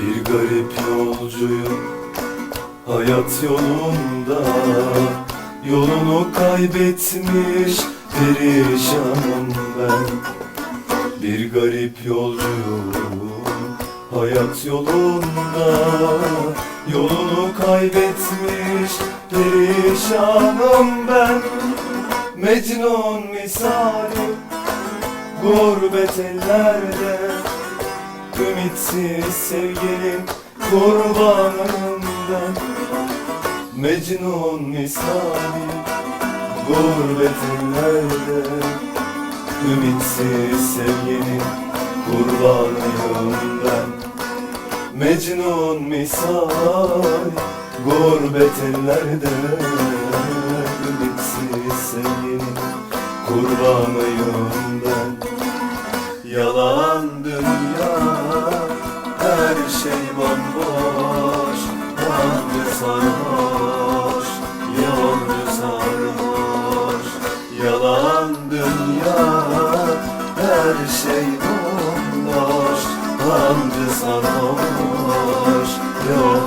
Bir garip yolcuyum hayat yolunda. Yolunu kaybetmiş perişanım ben. Bir garip yolcuyum hayat yolunda. Yolunu kaybetmiş perişanım ben. Mecnun misali gurbet ellerde. Ümitsiz sevgilin kurbanım ben. Mecnun misali Gurbet ellerde Ümitsiz sevgilin kurbanıyım ben. Mecnun misali Gurbet ellerde Ümitsiz sevgilin kurbanıyım ben Yalan dünya her şey bomboş. Yalancı sarhoş, yalancı sarhoş. Yalan dünya her şey bomboş. Yalancı sarhoş, yalancı